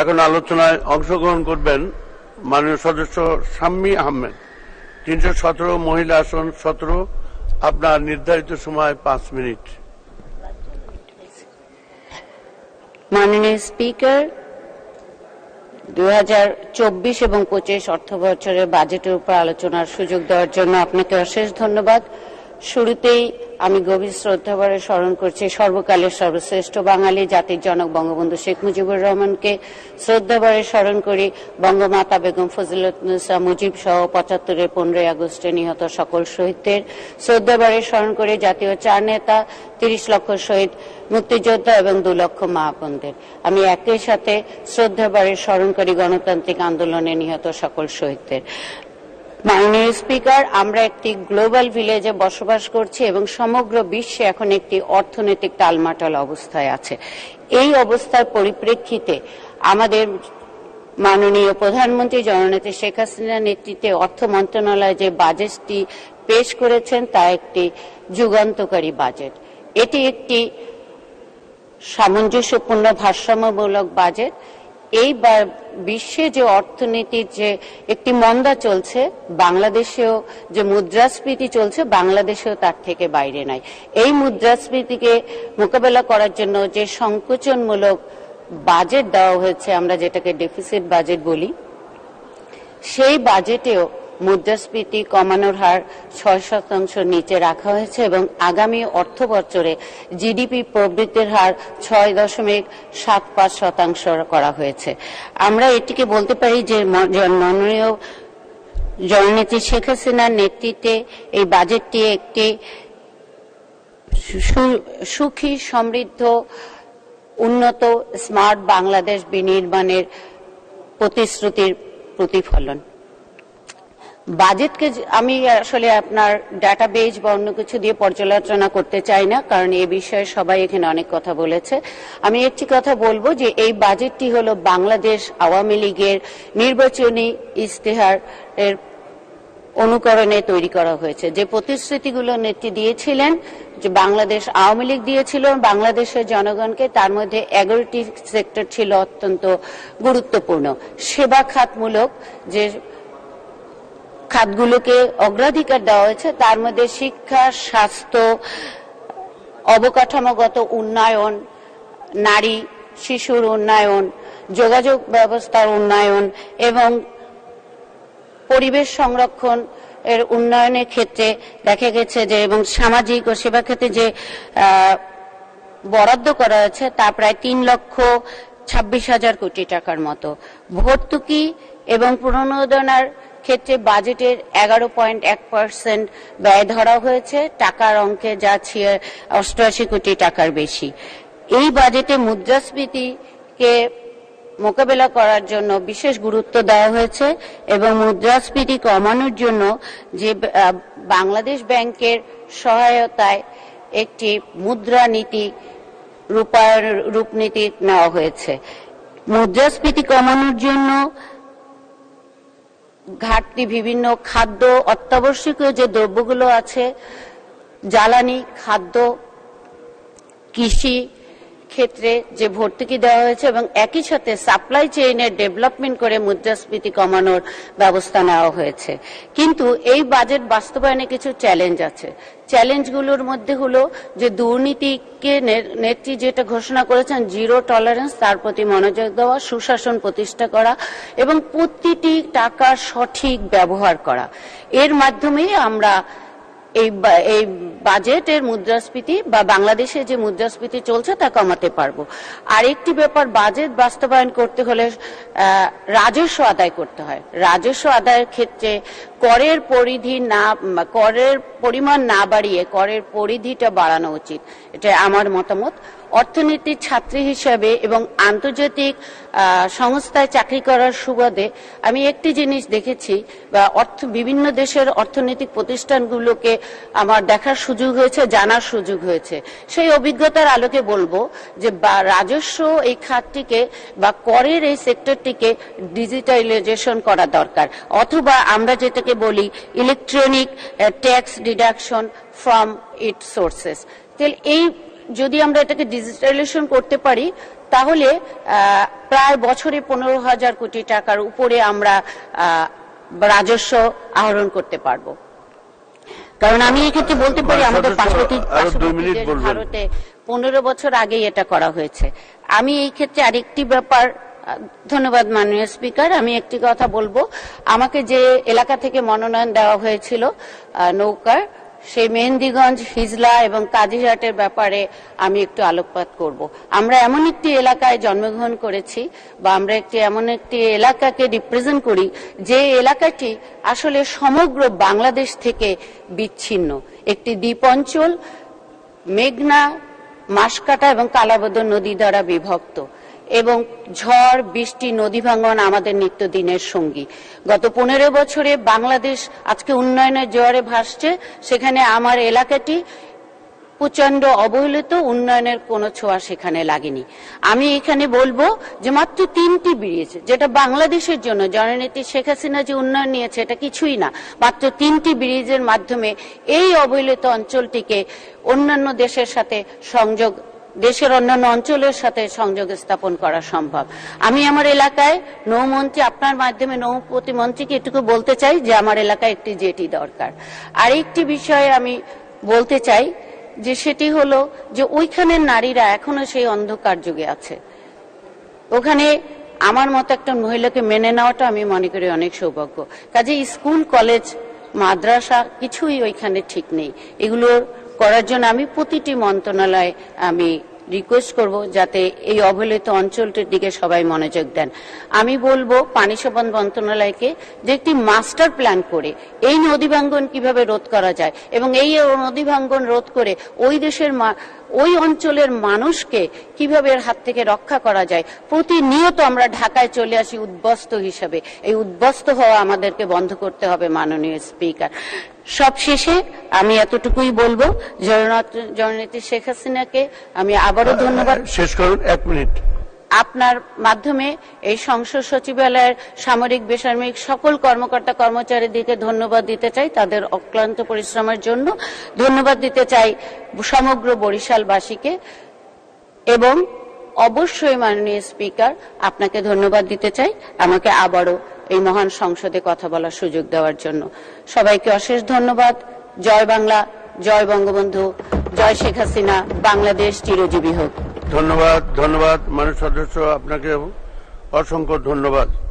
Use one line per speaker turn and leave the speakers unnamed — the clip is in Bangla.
এখন আলোচনায় অংশগ্রহণ করবেন মাননীয় সদস্য শাম্মী আহমেদ। তিনশো সতেরো মহিলা আসন সতেরো, আপনার নির্ধারিত সময় পাঁচ মিনিট।
মাননীয় স্পিকার, দুই হাজার চব্বিশ এবং পঁচিশ অর্থ বছরের বাজেটের উপর আলোচনার সুযোগ দেওয়ার জন্য আপনাকে অশেষ ধন্যবাদ। শুরুতেই আমি গভীর শ্রদ্ধাভরে স্মরণ করছি সর্বকালের সর্বশ্রেষ্ঠ বাঙালি জাতির জনক বঙ্গবন্ধু শেখ মুজিবুর রহমানকে। শ্রদ্ধাভরে স্মরণ করি বঙ্গমাতা বেগম ফজিলতুন্নেসা মুজিব সহ পঁচাত্তরের পনেরোই আগস্টে নিহত সকল শহীদদের। শ্রদ্ধাভরে স্মরণ করি জাতীয় চার নেতা, তিরিশ লক্ষ শহীদ মুক্তিযোদ্ধা এবং দু লক্ষ মা আমি একই সাথে শ্রদ্ধাভরে স্মরণ করি গণতান্ত্রিক আন্দোলনে নিহত সকল শহীদদের। মাননীয় স্পিকার, আমরা একটি গ্লোবাল ভিলেজে বসবাস করছি এবং সমগ্র বিশ্বে এখন একটি অর্থনৈতিক টালমাটাল অবস্থায় আছে। এই অবস্থার পরিপ্রেক্ষিতে আমাদের মাননীয় প্রধানমন্ত্রী জননেত্রী শেখ হাসিনার নেতৃত্বে অর্থ মন্ত্রণালয় যে বাজেটটি পেশ করেছেন, তা একটি যুগান্তকারী বাজেট। এটি একটি সামঞ্জস্যপূর্ণ ভারসাম্যমূলক বাজেট। এই বিশ্বে যে অর্থনীতির যে একটি মন্দা চলছে, বাংলাদেশেও যে মুদ্রাস্ফীতি চলছে, বাংলাদেশেও তার থেকে বাইরে নাই। এই মুদ্রাস্ফীতিকে মোকাবেলা করার জন্য যে সংকোচনমূলক বাজেট দেওয়া হয়েছে, আমরা যেটাকে ডেফিসিট বাজেট বলি, সেই বাজেটেও মুদ্রাস্ফীতি কমানোর হার ছয় শতাংশ নিচে রাখা হয়েছে এবং আগামী অর্থ বছরে জিডিপি প্রবৃদ্ধির হার ছয় দশমিক সাত পাঁচ শতাংশ করা হয়েছে। আমরা এটিকে বলতে পারি যে মাননীয় জননেত্রী শেখ হাসিনার নেতৃত্বে এই বাজেটটি একটি সুখী, সমৃদ্ধ, উন্নত, স্মার্ট বাংলাদেশ বিনির্মাণের প্রতিশ্রুতির প্রতিফলন। বাজেটকে আমি আসলে আপনার ডাটাবেজ বা অন্য কিছু দিয়ে পর্যালোচনা করতে চাই না, কারণ এ বিষয়ে সবাই এখানে অনেক কথা বলেছে। আমি একটি কথা বলব যে এই বাজেটটি হলো বাংলাদেশ আওয়ামী লীগের নির্বাচনী ইস্তেহার এর অনুকরণে তৈরি করা হয়েছে। যে প্রতিশ্রুতিগুলো নেত্রী দিয়েছিলেন, যে বাংলাদেশ আওয়ামী লীগ দিয়েছিল, বাংলাদেশের জনগণকে তার মধ্যে এগারোটি সেক্টর ছিল অত্যন্ত গুরুত্বপূর্ণ। সেবা খাতমূলক যে খাতগুলোকে অগ্রাধিকার দেওয়া হয়েছে। তার মধ্যে শিক্ষা, স্বাস্থ্য, অবকাঠামোগত উন্নয়ন, নারী, শিশুর উন্নয়ন, যোগাযোগ ব্যবস্থার উন্নয়ন এবং পরিবেশ সংরক্ষণ এর উন্নয়নের ক্ষেত্রে দেখা গেছে যে এবং সামাজিক ও সেবা ক্ষেত্রে যে বরাদ্দ করা হয়েছে তা প্রায় তিন লক্ষ ছাব্বিশ হাজার কোটি টাকার মতো। ভর্তুকি এবং প্রণোদনার ক্ষেত্রে বাজেটের এগারো পয়েন্ট এক পার্সেন্ট ব্যয় ধরা হয়েছে। টাকার অঙ্কে যা ছিয়ে অষ্টআশি কোটি টাকার বেশি। এই বাজেটে মুদ্রাস্ফীতিকে মোকাবেলা করার জন্য বিশেষ গুরুত্ব দেওয়া হয়েছে এবং মুদ্রাস্ফীতি কমানোর জন্য যে বাংলাদেশ ব্যাংকের সহায়তায় একটি মুদ্রা নীতি রূপায়ণ রূপনীতি নেওয়া হয়েছে। মুদ্রাস্ফীতি কমানোর জন্য ঘাটতি বিভিন্ন খাদ্য অত্যাবশ্যকীয় যে দ্রব্যগুলো আছে জ্বালানি খাদ্য কৃষি ক্ষেত্রে যে ভর্তুকি দেওয়া হয়েছে এবং একই সাথে সাপ্লাই চেইনের ডেভেলপমেন্ট করে মুদ্রাস্ফীতি কমানোর ব্যবস্থা নেওয়া হয়েছে। কিন্তু এই বাজেট বাস্তবায়নে কিছু চ্যালেঞ্জ আছে। চ্যালেঞ্জগুলোর মধ্যে হলো যে দুর্নীতিকে নেত্রী যেটা ঘোষণা করেছেন জিরো টলারেন্স তার প্রতি মনোযোগ দেওয়া, সুশাসন প্রতিষ্ঠা করা এবং প্রতিটি টাকার সঠিক ব্যবহার করা। এর মাধ্যমেই আমরা এই এই বাজেটের মুদ্রাস্ফীতি বা বাংলাদেশে যে মুদ্রাস্ফীতি চলছে তা কমাতে পারব। আরেকটি ব্যাপার, বাজেট বাস্তবায়ন করতে হলে রাজস্ব আদায় করতে হয়। রাজস্ব আদায়ের ক্ষেত্রে করের পরিধি না করের পরিমাণ না বাড়িয়ে করের পরিধিটা বাড়ানো উচিত। এটা আমার মতামত। অর্থনীতির ছাত্রী হিসাবে এবং আন্তর্জাতিক সংস্থায় চাকরি করার সুবাদে আমি একটি জিনিস দেখেছি, বা অর্থ, বিভিন্ন দেশের অর্থনৈতিক প্রতিষ্ঠানগুলোকে আমার দেখার সুযোগ হয়েছে, জানার সুযোগ হয়েছে। সেই অভিজ্ঞতার আলোকে বলব যে, বা, রাজস্ব এই খাতটিকে বা, করের এই সেক্টরটিকে ডিজিটালাইজেশন করা দরকার। অথবা আমরা যেটাকে বলি electronic tax deduction from it sources তাহলে এই যদি আমরা এটাকে ডিজিটালাইজেশন করতে পারি তাহলে প্রায় বছরে পনেরো হাজার কোটি টাকার উপরে আমরা রাজস্ব আহরণ করতে পারব। কারণ আমি এক্ষেত্রে বলতে পারি আমাদের পার্শ্ববর্তী
বলবেন।
ভারতে পনেরো বছর আগেই এটা করা হয়েছে। আমি এই ক্ষেত্রে আরেকটি ব্যাপার ধন্যবাদ মাননীয় স্পিকার। আমি একটি কথা বলব। আমাকে যে এলাকা থেকে মনোনয়ন দেওয়া হয়েছিল নৌকার, সেই মেহেন্দিগঞ্জ, হিজলা এবং কাজিরহাটের ব্যাপারে আমি একটু আলোকপাত করব। আমরা এমন একটি এলাকায় জন্মগ্রহণ করেছি বা আমরা একটি এমন একটি এলাকাকে রিপ্রেজেন্ট করি যে এলাকাটি আসলে সমগ্র বাংলাদেশ থেকে বিচ্ছিন্ন। একটি দ্বীপ অঞ্চল, মেঘনা, মাসকাটা এবং কালাবদর নদী দ্বারা বিভক্ত। এবং ঝড়, বৃষ্টি, নদী ভাঙন আমাদের নিত্যদিনের সঙ্গী। গত পনেরো বছরে বাংলাদেশ আজকে উন্নয়নের জোয়ারে ভাসছে। সেখানে আমার এলাকাটি প্রচণ্ড অবহেলিত, উন্নয়নের কোনো ছোঁয়া সেখানে লাগেনি। আমি এখানে বলব যে মাত্র তিনটি ব্রিজ যেটা বাংলাদেশের জন্য, জননেত্রী শেখ হাসিনা যে উন্নয়ন নিয়েছে, এটা কিছুই না। মাত্র তিনটি ব্রিজের মাধ্যমে এই অবহেলিত অঞ্চলটিকে অন্যান্য দেশের সাথে সংযোগ দেশের অন্যান্য অঞ্চলের সাথে সংযোগ স্থাপন করা সম্ভব। আমি আমার এলাকায় নৌমন্ত্রী আপনার মাধ্যমে নৌ প্রতিমন্ত্রীকে এটুকু বলতে চাই যে আমার এলাকায় একটি জেটি দরকার। আরেকটি বিষয়ে আমি বলতে চাই যে সেটি হলো যে ওইখানের নারীরা এখনও সেই অন্ধকার যুগে আছে। ওখানে আমার মতো একটা মহিলাকে মেনে নেওয়াটা আমি মনে করি অনেক সৌভাগ্য। কাজে স্কুল, কলেজ, মাদ্রাসা কিছুই ওইখানে ঠিক নেই। এগুলো করার জন্য আমি প্রতিটি মন্ত্রণালয় আমি রিকোয়েস্ট করব যাতে এই অবহেলিত অঞ্চলটির দিকে সবাই মনোযোগ দেন। আমি বলব, পানি সম্পদ মন্ত্রণালয়কে যে একটি মাস্টার প্ল্যান করে এই নদী ভাঙ্গন কীভাবে রোধ করা যায় এবং এই নদী ভাঙ্গন রোধ করে ওই দেশের ওই অঞ্চলের মানুষকে কীভাবে এর হাত থেকে রক্ষা করা যায়? প্রতিনিয়ত আমরা ঢাকায় চলে আসি উদ্বস্ত হিসাবে। এই উদ্বস্ত হওয়া আমাদেরকে বন্ধ করতে হবে মাননীয় স্পিকার। সবশেষে আমি এতটুকুই বলব জননেত্রী- জননেত্রী শেখ হাসিনাকে আমি আবারও ধন্যবাদ।
শেষ করুন এক মিনিট।
আপনার মাধ্যমে এই সংসদ সচিবালয়ের সামরিক, বেসামরিক সকল কর্মকর্তা কর্মচারীদেরকে ধন্যবাদ দিতে চাই তাদের অক্লান্ত পরিশ্রমের জন্য। ধন্যবাদ দিতে চাই সমগ্র বরিশালবাসীকে এবং অবশ্যই মাননীয় স্পিকার, আপনাকে ধন্যবাদ দিতে চাই আমাকে আবারও এই মহান সংসদে কথা বলার সুযোগ দেওয়ার জন্য। সবাইকে অশেষ ধন্যবাদ। জয় বাংলা, জয় বঙ্গবন্ধু, জয় শেখ হাসিনা। বাংলাদেশ চিরজীবী হোক।
ধন্যবাদ ধন্যবাদ মানুষ সদস্য আপনাকে অসংখ্য ধন্যবাদ।